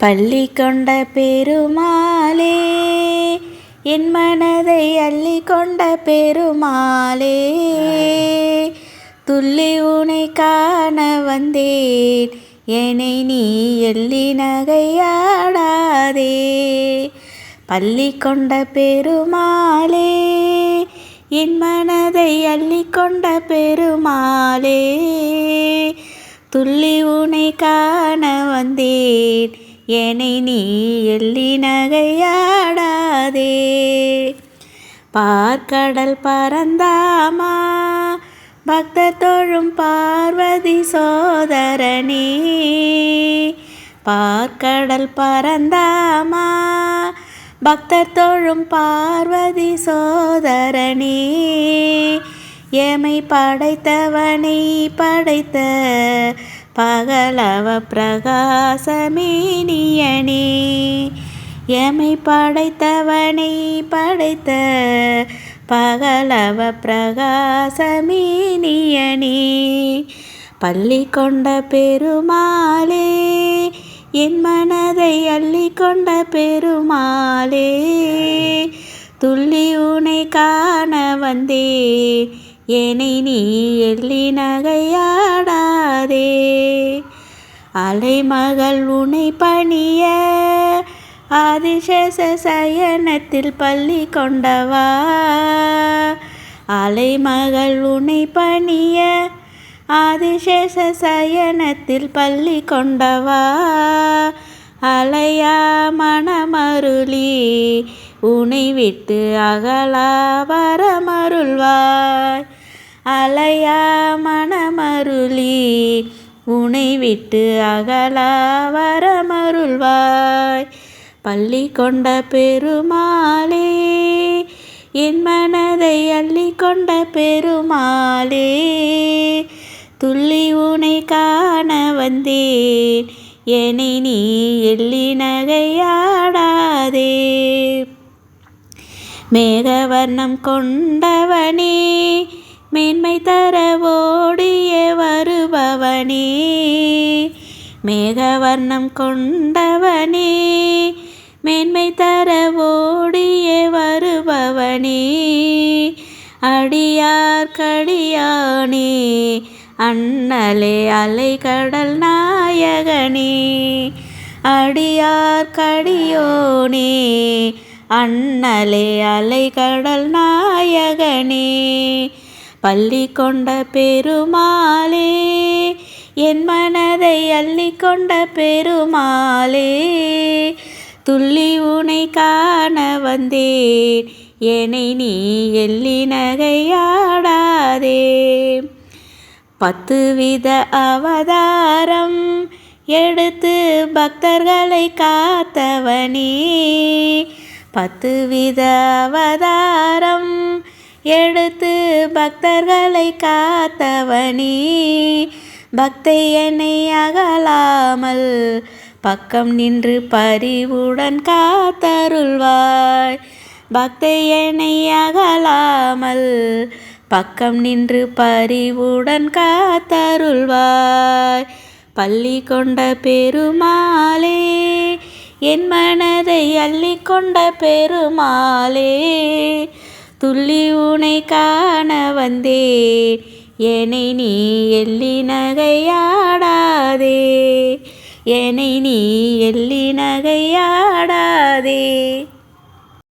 பள்ளி கொண்ட பெருமாளே என் மனதை அள்ளி கொண்ட பெருமாளே துள்ளி உனை காண வந்தேன் என்னை நீ எள்ளி நகையாடாதே. பள்ளி கொண்ட பெருமாளே என் மனதை அள்ளி கொண்ட பெருமாளே துள்ளி உனை காண வந்தேன் என்னை நீ எள்ளி நகையாடாதே. பார்க்கடல் பறந்தாமா? பக்த தொழும் பார்வதி சோதரனே. பார்க்கடல் பறந்தாமா? பக்த தொழும் பார்வதி சோதரனே. எமை படைத்தவனை படைத்த பகலவ பிரகாசமேனியனே எமை படைத்தவனை படைத்த பகலவ பிரகாசமேனியனே பள்ளி கொண்ட பெருமாளே என் மனதை அள்ளி கொண்ட பெருமாளே துள்ளி உனை காண வந்தேன் என்னை நீ எள்ளி நகையாடாதே. அலைமகள் உனை பணிய ஆதிசேஷ சயனத்தில் பள்ளி கொண்டவா. அலைமகள் உனை பணிய ஆதிசேஷ சயனத்தில் பள்ளி கொண்டவா. அலையா மனமருளி உனை விட்டு அகலா வரமருள்வாய் அலையா மனமருளி உனை விட்டு அகலா வரமருள்வாய். பள்ளி கொண்ட பெருமாளே என் மனதை அள்ளி கொண்ட பெருமாளே துள்ளி உனை காண வந்தேன். என்னை நீ எள்ளி நகையாடாதே. மேகவர்ணம் கொண்டவனே மேன்மை தர ஓடிய வருபவனே மேகவர்ணம் கொண்டவனே மேன்மை தர ஓடிய வருபவனே அடியார் கடியானே அண்ணலே அலை கடல் நாயகனே அடியார் கடியோனே அண்ணலே அலை கடல் நாயகனே பள்ளி கொண்ட பெருமாளே என் மனதை அள்ளி கொண்ட பெருமாளே துள்ளி உனை காண வந்தேன். என்னை நீ எள்ளி நகையாடாதே. பத்து வித அவதாரம் எடுத்து பக்தர்களை காத்தவனே. பத்து வித அவதாரம் எடுத்து பக்தர்களை காத்தவனே. பக்தை என்னை அகலாமல் பக்கம் நின்று பரிவுடன் காத்தருள்வாய். பக்தை என்னை அகலாமல் பக்கம் நின்று பரிவுடன் காத்தருள்வாய். பள்ளி கொண்ட பெருமாளே என் மனதை அள்ளி கொண்ட பெருமாளே துள்ளி உனை காண வந்தேன். என்னை நீ எள்ளி நகையாடாதே. என்னை நீ எள்ளி நகையாடாதே.